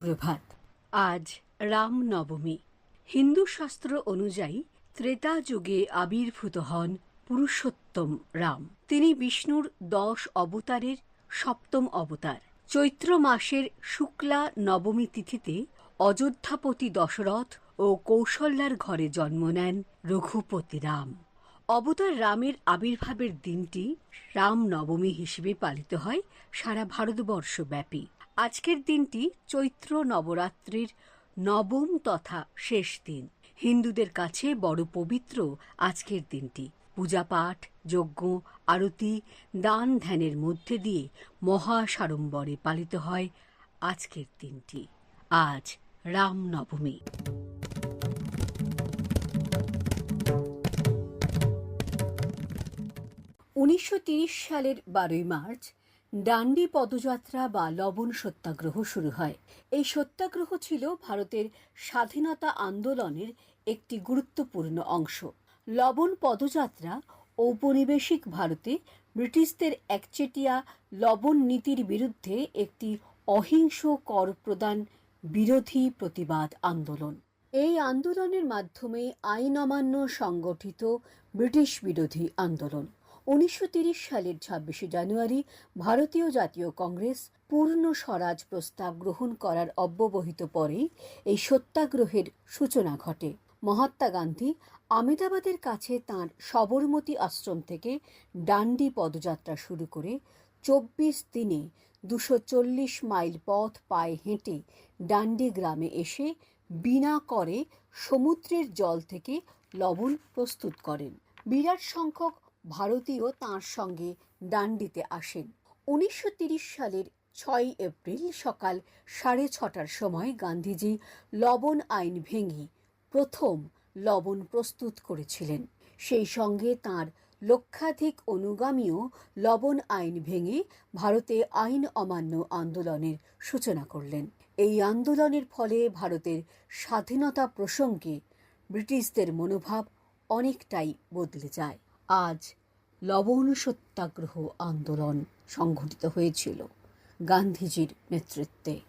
সুপ্রভাত। আজ রাম নবমী হিন্দু শাস্ত্র অনুযায়ী ত্রেতা যুগে আবির্ভূত হন পুরুষোত্তম রাম। তিনি বিষ্ণুর দশ অবতারের সপ্তম অবতার। চৈত্র মাসের শুক্লা নবমী তিথিতে অযোধ্যাপতি দশরথ ও কৌশল্যার ঘরে জন্ম নেন রঘুপতি রাম। অবতার রামের আবির্ভাবের দিনটি রাম নবমী হিসেবে পালিত হয় সারা ভারতবর্ষব্যাপী। আজকের দিনটি চৈত্র নবরাত্রির নবম তথা শেষ দিন। হিন্দুদের কাছে বড় পবিত্র আজকের দিনটি। পূজাপাঠ, যজ্ঞ, আরতি, দান ধ্যানের মধ্যে দিয়ে মহা সাড়ম্বরে পালিত হয় আজকের দিনটি। আজ রাম নবমী উনিশশো সালের বারোই মার্চ ডান্ডি পদযাত্রা বা লবণ সত্যাগ্রহ শুরু হয়। এই সত্যাগ্রহ ছিল ভারতের স্বাধীনতা আন্দোলনের একটি গুরুত্বপূর্ণ অংশ। লবণ পদযাত্রা ঔপনিবেশিক ভারতে ব্রিটিশদের একচেটিয়া লবণ নীতির বিরুদ্ধে একটি অহিংস কর প্রদান বিরোধী প্রতিবাদ আন্দোলন। এই আন্দোলনের মাধ্যমে আইন অমান্য সংগঠিত ব্রিটিশ বিরোধী আন্দোলন। উনিশশো সালের ছাব্বিশে জানুয়ারি ভারতীয় জাতীয় কংগ্রেস পূর্ণ স্বরাজ প্রস্তাব গ্রহণ করার অব্যবহিত পরেই এই সত্যাগ্রহের সূচনা ঘটে। মহাত্মা গান্ধী আমেদাবাদের কাছে তাঁর সবরমতী আশ্রম থেকে ডান্ডি পদযাত্রা শুরু করে চব্বিশ দিনে দুশো চল্লিশ মাইল পথ পায়ে হেঁটে ডান্ডি গ্রামে এসে বিনা করে সমুদ্রের জল থেকে লবণ প্রস্তুত করেন। বিরাট সংখ্যক ভারতীয় তাঁর সঙ্গে ডান্ডিতে আসেন। উনিশশো সালের ছয় এপ্রিল সকাল সাড়ে ছটার সময় গান্ধীজি লবণ আইন ভেঙে প্রথম লবণ প্রস্তুত করেছিলেন। সেই সঙ্গে তার লক্ষাধিক অনুগামীও লবণ আইন ভেঙে ভারতে আইন অমান্য আন্দোলনের সূচনা করলেন। এই আন্দোলনের ফলে ভারতের স্বাধীনতা প্রসঙ্গে ব্রিটিশদের মনোভাব অনেকটাই বদলে যায়। আজ লবণ সত্যাগ্রহ আন্দোলন সংঘটিত হয়েছিল গান্ধীজির নেতৃত্বে।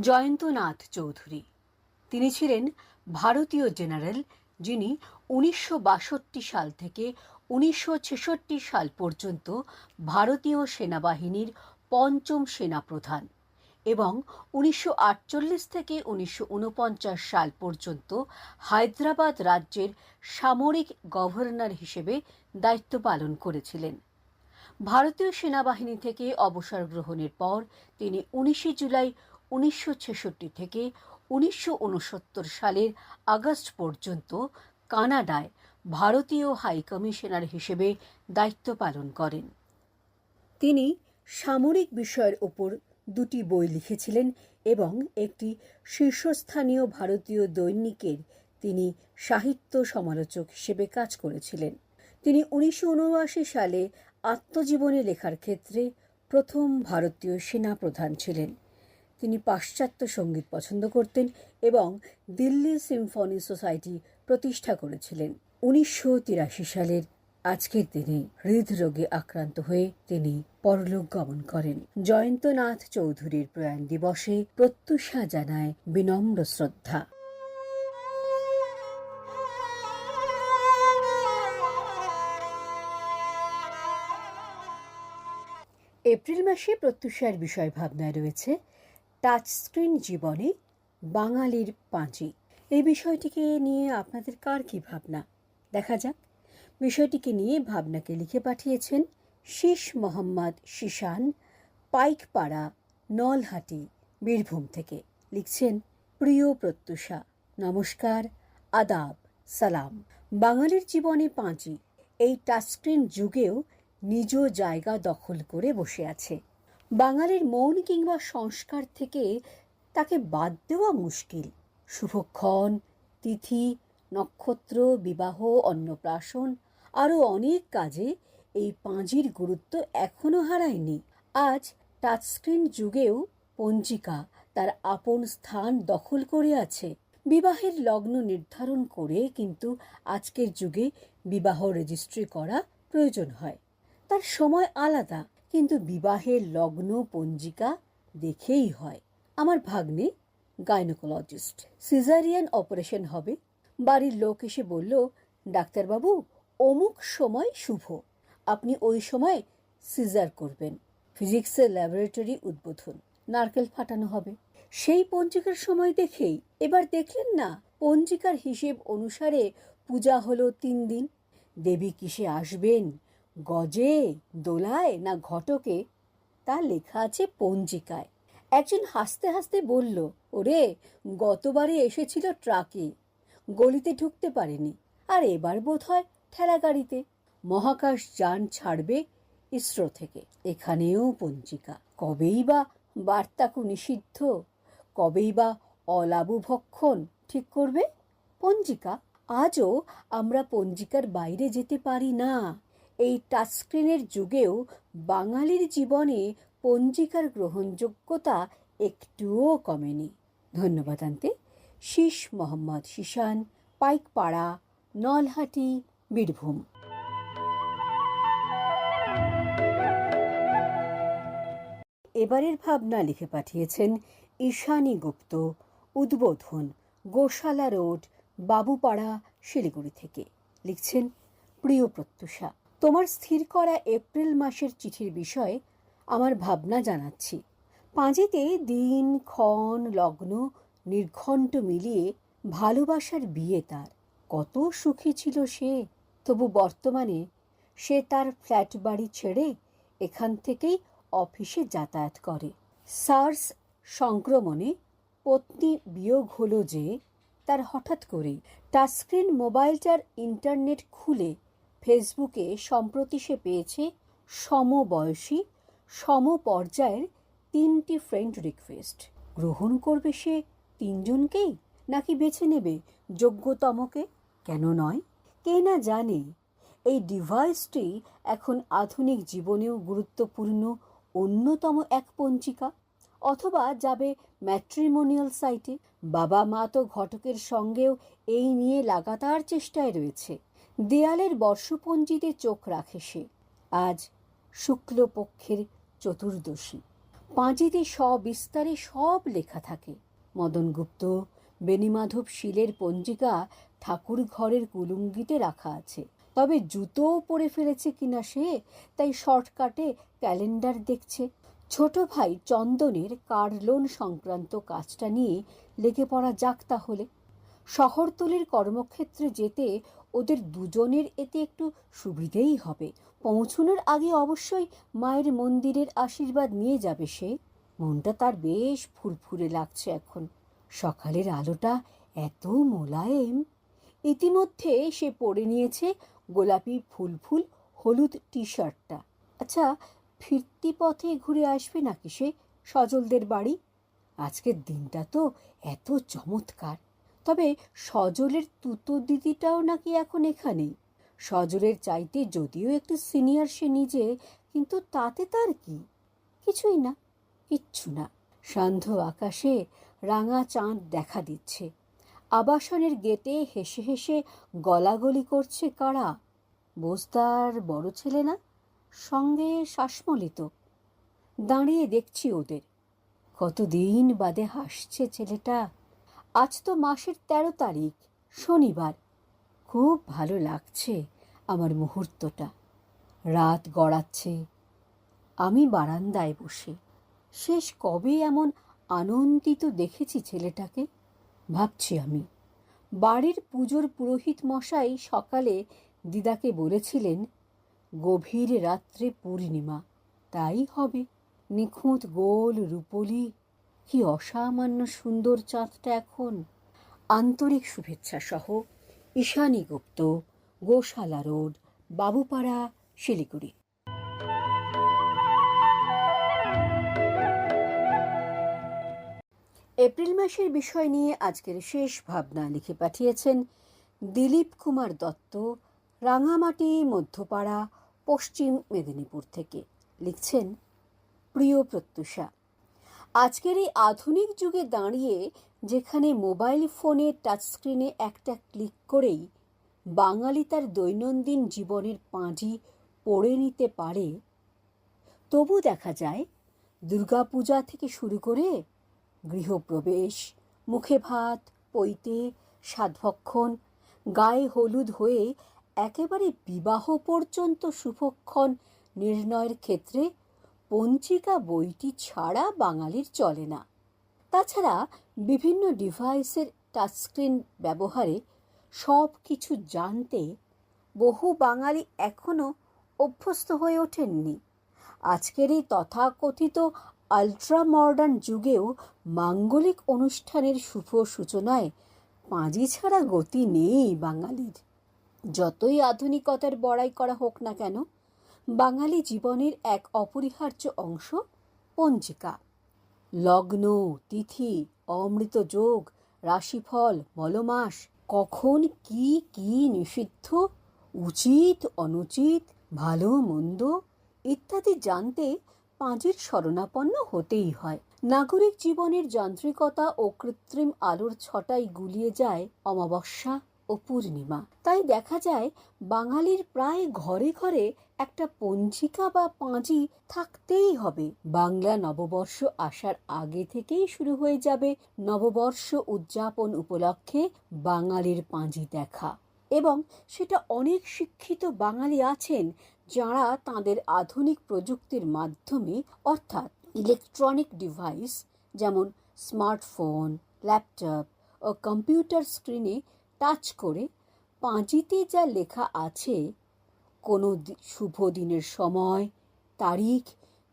জয়ন্তনাথ চৌধুরী, তিনি ছিলেন ভারতীয় জেনারেল, যিনি উনিশশো বাষট্টি সাল থেকে উনিশশো ছেষট্টি সাল পর্যন্ত ভারতীয় সেনাবাহিনীর পঞ্চম সেনাপ্রধান এবং উনিশশো আটচল্লিশ থেকে উনিশশো ঊনপঞ্চাশ সাল পর্যন্ত হায়দ্রাবাদ রাজ্যের সামরিক গভর্নর হিসেবে দায়িত্ব পালন করেছিলেন। ভারতীয় সেনাবাহিনী থেকে অবসর গ্রহণের পর তিনি উনিশে জুলাই উনিশশো ছেষট্টি থেকে উনিশশো উনসত্তর সালের আগস্ট পর্যন্ত কানাডায় ভারতীয় হাইকমিশনার হিসেবে দায়িত্ব পালন করেন। তিনি সামরিক বিষয়ের ওপর দুটি বই লিখেছিলেন এবং একটি শীর্ষস্থানীয় ভারতীয় দৈনিকের তিনি সাহিত্য সমালোচক হিসেবে কাজ করেছিলেন। তিনি উনিশশো উনআশি সালে আত্মজীবনী লেখার ক্ষেত্রে প্রথম ভারতীয় সেনা প্রধান ছিলেন। তিনি পাশ্চাত্য সংগীত পছন্দ করতেন এবং দিল্লি সিম্ফনি সোসাইটি প্রতিষ্ঠা করেছিলেন। উনিশশো তিরাশি সালের আজকের দিনে হৃদরোগে আক্রান্ত হয়ে তিনি পরলোক গমন করেন। জয়ন্তনাথ চৌধুরীর প্রয়াণ দিবসে প্রত্যুষা জানায় বিনম্র শ্রদ্ধা। এপ্রিল মাসে প্রত্যুষার বিষয় ভাবনায় রয়েছে টাচস্ক্রিন জীবনে বাঙালির পাঁচি। এই বিষয়টিকে নিয়ে আপনাদের কার কি ভাবনা? দেখা যাক। বিষয়টিকে নিয়ে ভাবনাকে লিখে পাঠিয়েছেন শীষ মোহাম্মদ শিশান, পাইকপাড়া, নলহাটি, বীরভূম থেকে। লিখছেন প্রিয় প্রত্যুষা। নমস্কার, আদাব, সালাম। বাঙালির জীবনে পাঁচি এই টাচস্ক্রিন যুগেও নিজ জায়গা দখল করে বসে আছে। বাঙালির মৌন কিংবা সংস্কার থেকে তাকে বাদ দেওয়া মুশকিল। শুভক্ষণ, তিথি, নক্ষত্র, বিবাহ, অন্নপ্রাশন, আরও অনেক কাজে এই পাঁজির গুরুত্ব এখনও হারায়নি। আজ টাচস্ক্রিন যুগেও পঞ্জিকা তার আপন স্থান দখল করে আছে। বিবাহের লগ্ন নির্ধারণ করে কিন্তু আজকের যুগে বিবাহ রেজিস্ট্রি করা প্রয়োজন হয়। তার সময় আলাদা, কিন্তু বিবাহের লগ্ন পঞ্জিকা দেখেই হয়। আমার ভাগ্নে গাইনোকোলজিস্ট। সিজারিয়ান অপারেশন হবে। বাড়ির লোক এসে বলল, ডাক্তারবাবু, অমুক সময় শুভ। আপনি ওই সময় সিজার করবেন। ফিজিক্সের ল্যাবরেটরি উদ্বোধন। নারকেল ফাটানো হবে। সেই পঞ্জিকার সময় দেখেই, এবার দেখলেন না, পঞ্জিকার হিসেব অনুসারে পূজা হলো তিন দিন। দেবী কিসে আসবেন? গজে, দোলায় না ঘটকে? তা লেখা আছে পঞ্জিকায়। একজন হাসতে হাসতে বলল, ওরে, গতবারে এসেছিল ট্রাকে। গলিতে ঢুকতে পারেনি। আর এবার বোধ হয় ঠেলা গাড়িতে মহাকাশ যান ছাড়বে ইসরো থেকে। এখানেও পঞ্জিকা। কবেই বা বার্তাকু নিষিদ্ধ? কবেই বা অলাভভক্ষণ ঠিক করবে? পঞ্জিকা। আজও আমরা পঞ্জিকার বাইরে যেতে পারি না। এই টাচস্ক্রিনের যুগেও বাঙালির জীবনে পঞ্জিকার গ্রহণযোগ্যতা একটুও কমেনি। ধন্যবাদ আনতে শীষ মোহাম্মদ শিশান, পাইকপাড়া, নলহাটি, বীরভূম। এবারের ভাবনা লিখে পাঠিয়েছেন ঈশানী গুপ্ত, উদ্বোধন গোশালা রোড, বাবুপাড়া, শিলিগুড়ি থেকে। লিখছেন প্রিয় প্রত্যুষা, তোমার স্থির করা এপ্রিল মাসের চিঠির বিষয়ে আমার ভাবনা জানাচ্ছি। পাঁজিতে দিন, ক্ষণ, লগ্ন, নির্ঘণ্ট মিলিয়ে ভালোবাসার বিয়ে তার। কত সুখী ছিল সে, তবু বর্তমানে সে তার ফ্ল্যাট বাড়ি ছেড়ে এখান থেকেই অফিসে যাতায়াত করে। সার্স সংক্রমণে পত্নী বিয়োগ হলো যে তার হঠাৎ করেই টাচস্ক্রিন মোবাইলটার ইন্টারনেট খুলে ফেসবুকে সম্প্রতি সে পেয়েছে সমবয়সী, সমপর্যায়ের তিনটি ফ্রেন্ড রিকোয়েস্ট গ্রহণ করবে সে তিনজনকেই নাকি বেছে নেবে যোগ্যতমকে? কেন নয়? কে না জানে। এই ডিভাইসটি এখন আধুনিক জীবনেও গুরুত্বপূর্ণ অন্যতম এক পঞ্চিকা অথবা যাবে ম্যাট্রিমোনিয়াল সাইটে। বাবা, মা তো ঘটকের সঙ্গেও এই নিয়ে লাগাতার চেষ্টায় রয়েছে। দেয়ালের বর্ষপঞ্জিতে চোখ রাখে সে। আজ শুক্লপক্ষের চতুর্দশী। পাঁজিতে সবিস্তারে সব লেখা থাকে। মদন গুপ্ত বেণীমাধব শীলের পঞ্জিকা ঠাকুর ঘরের কুলুঙ্গিতে রাখা আছে। তবে জুতোও পরে ফেলেছে কিনা সে, তাই শর্টকাটে ক্যালেন্ডার দেখছে। ছোট ভাই চন্দনের কার লোন সংক্রান্ত কাজটা নিয়ে লেগে পড়া যাক তাহলে। শহরতলির কর্মক্ষেত্রে যেতে ওদের দুজনের এতে একটু সুবিধেই হবে। পৌঁছনোর আগে অবশ্যই মায়ের মন্দিরের আশীর্বাদ নিয়ে যাবে সে। মনটা তার বেশ ফুরফুরে লাগছে এখন। সকালের আলোটা এত মোলায়েম। ইতিমধ্যে সে পরে নিয়েছে গোলাপি ফুল ফুল, হলুদ টি শার্টটা আচ্ছা ফিরতি পথে ঘুরে আসবে নাকি সে সজলদের বাড়ি? আজকের দিনটা তো এত চমৎকার। তবে সজলের তুতো দিদিটাও নাকি এখন এখানেই? সজলের চাইতে যদিও একটু সিনিয়র সে নিজে, কিন্তু তাতে তার কি? কিছুই না, কিচ্ছু না। সান্ধ্য আকাশে রাঙা চাঁদ দেখা দিচ্ছে। আবাসনের গেটে হেসে হেসে গলাগলি করছে কারা? বোস্তার বড় ছেলে না? সঙ্গে শ্বাসমলিত। দাঁড়িয়ে দেখছি ওদের। কতদিন বাদে হাসছে ছেলেটা। আজ তো মাসের তেরো তারিখ, শনিবার। খুব ভালো লাগছে আমার মুহূর্তটা। রাত গড়াচ্ছে। আমি বারান্দায় বসে। শেষ কবে এমন আনন্দিত দেখেছি ছেলেটাকে? ভাবছি আমি। বাড়ির পুজোর পুরোহিত মশাই সকালে দিদাকে বলেছিলেন, গভীর রাত্রে পূর্ণিমা, তাই হবে। নিখুঁত গোল রূপলি, কি অসামান্য সুন্দর চাঁদটা এখন। আন্তরিক শুভেচ্ছা সহ ঈশানী গুপ্ত গোশালা রোড, বাবুপাড়া, শিলিগুড়ি। এপ্রিল মাসের বিষয় নিয়ে আজকের শেষ ভাবনা লিখে পাঠিয়েছেন দিলীপ কুমার দত্ত, রাঙামাটি, মধ্যপাড়া, পশ্চিম মেদিনীপুর থেকে। লিখছেন প্রিয় প্রত্যুষা, আজকের এই আধুনিক যুগে দাঁড়িয়ে যেখানে মোবাইল ফোনে টাচস্ক্রিনে একটা ক্লিক করেই বাঙালি তার দৈনন্দিন জীবনের পাঁজি পড়ে নিতে পারে, তবু দেখা যায় দুর্গাপূজা থেকে শুরু করে গৃহপ্রবেশ, মুখে ভাত, পৈতে, সাধভক্ষণ, গায়ে হলুদ হয়ে একেবারে বিবাহ পর্যন্ত শুভক্ষণ নির্ণয়ের ক্ষেত্রে পঞ্চিকা বইটি ছাড়া বাঙালির চলে না। তাছাড়া বিভিন্ন ডিভাইসের টাচস্ক্রিন ব্যবহারে সব কিছু জানতে বহু বাঙালি এখনও অভ্যস্ত হয়ে ওঠেননি। আজকের এই তথাকথিত আলট্রা মডার্ন যুগেও মাঙ্গলিক অনুষ্ঠানের শুভ সূচনায় পাঁজি ছাড়া গতি নেই বাঙালির। যতই আধুনিকতার বড়াই করা হোক না কেন, বাঙালি জীবনের এক অপরিহার্য অংশ পঞ্জিকা। লগ্ন, তিথি, অমৃত যোগ, রাশিফল, মলমাস, কখন কি কি নিষিদ্ধ, উচিত, অনুচিত, ভালো, মন্দ ইত্যাদি জানতে পাঁজির শরণাপন্ন হতেই হয়। নাগরিক জীবনের যান্ত্রিকতা ও কৃত্রিম আলোর ছটাই গুলিয়ে যায় অমাবস্যা ও পূর্ণিমা। তাই দেখা যায়, বাঙালির প্রায় ঘরে ঘরে একটা পঞ্জিকা বা পাঁজি থাকতেই হবে। বাংলা নববর্ষ আসার আগে থেকেই শুরু হয়ে যাবে নববর্ষ উদযাপন উপলক্ষে বাঙালির পাঁজি দেখা। এবং সেটা অনেক শিক্ষিত বাঙালি আছেন যারা তাদের আধুনিক প্রযুক্তির মাধ্যমে, অর্থাৎ ইলেকট্রনিক ডিভাইস যেমন স্মার্টফোন ল্যাপটপ ও কম্পিউটার স্ক্রিনে টাচ করে পাঁজিতে যা লেখা আছে, কোনো শুভ দিনের সময়, তারিখ,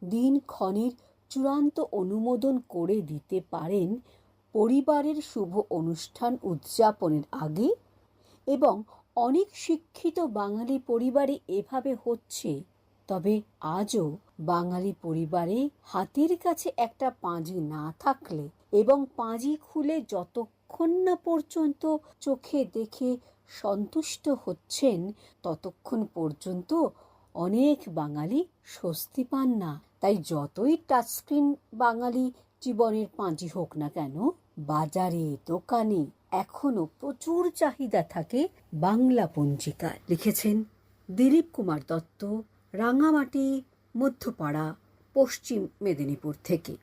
দিন ক্ষণের চূড়ান্ত অনুমোদন করে দিতে পারেন পরিবারের শুভ অনুষ্ঠান উদযাপনের আগে এবং অনেক শিক্ষিত বাঙালি পরিবারে এভাবে হচ্ছে। তবে আজও বাঙালি পরিবারে হাতের কাছে একটা পাঁজি না থাকলে এবং পাঁজি খুলে যতক্ষণ না পর্যন্ত চোখে দেখে সন্তুষ্ট হচ্ছেন, ততক্ষণ পর্যন্ত অনেক বাঙালি স্বস্তি পান না। তাই যতই টাচস্ক্রিন বাঙালি জীবনের পাঁজি হোক না কেন, বাজারে দোকানে এখনও প্রচুর চাহিদা থাকে বাংলা পঞ্জিকার লিখেছেন দিলীপ কুমার দত্ত, রাঙামাটি, মধ্যপাড়া, পশ্চিম মেদিনীপুর থেকে।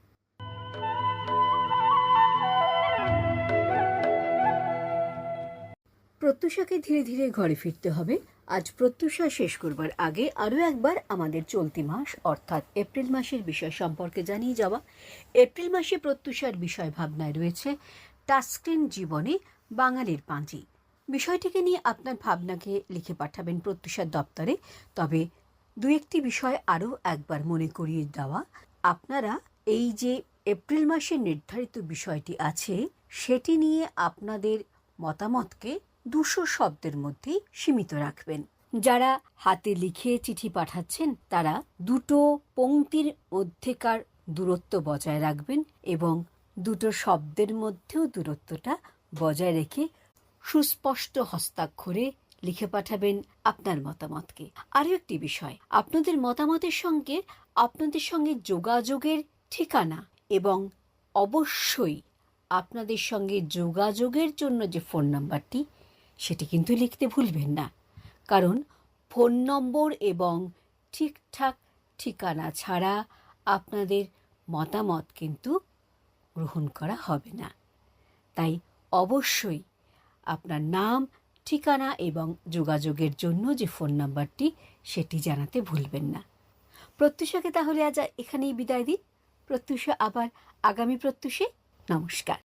প্রত্যুষাকে ধীরে ধীরে ঘরে ফিরতে হবে। আজ প্রত্যুষা শেষ করবার আগে আরও একবার আমাদের চলতি মাস, অর্থাৎ এপ্রিল মাসের বিষয় সম্পর্কে জানিয়ে যাওয়া। এপ্রিল মাসে প্রত্যুষার বিষয় ভাবনায় রয়েছে টাস্ক্রিন জীবনে বাঙালির পাঁজি বিষয়টিকে নিয়ে আপনার ভাবনাকে লিখে পাঠাবেন প্রত্যুষার দপ্তরে। তবে দু একটি বিষয় আরও একবার মনে করিয়ে দেওয়া। আপনারা এই যে এপ্রিল মাসে নির্ধারিত বিষয়টি আছে, সেটি নিয়ে আপনাদের মতামতকে দুশো শব্দের মধ্যেই সীমিত রাখবেন। যারা হাতে লিখে চিঠি পাঠাচ্ছেন, তারা দুটো পংক্তির মধ্যেকার দূরত্ব বজায় রাখবেন এবং দুটো শব্দের মধ্যেও দূরত্বটা বজায় রেখে সুস্পষ্ট হস্তাক্ষরে লিখে পাঠাবেন আপনার মতামতকে। আরও একটি বিষয়, আপনাদের মতামতের সঙ্গে আপনাদের সঙ্গে যোগাযোগের ঠিকানা এবং অবশ্যই আপনাদের সঙ্গে যোগাযোগের জন্য যে ফোন নাম্বারটি সেটি কিন্তু লিখতে ভুলবেন না। কারণ ফোন নম্বর এবং ঠিকঠাক ঠিকানা ছাড়া আপনাদের মতামত কিন্তু গ্রহণ করা হবে না। তাই অবশ্যই আপনার নাম, ঠিকানা এবং যোগাযোগের জন্য যে ফোন নাম্বারটি, সেটি জানাতে ভুলবেন না। প্রত্যুষাকে তাহলে আজ এখানেই বিদায় দিন প্রত্যুষা আবার আগামী প্রত্যুষে। নমস্কার।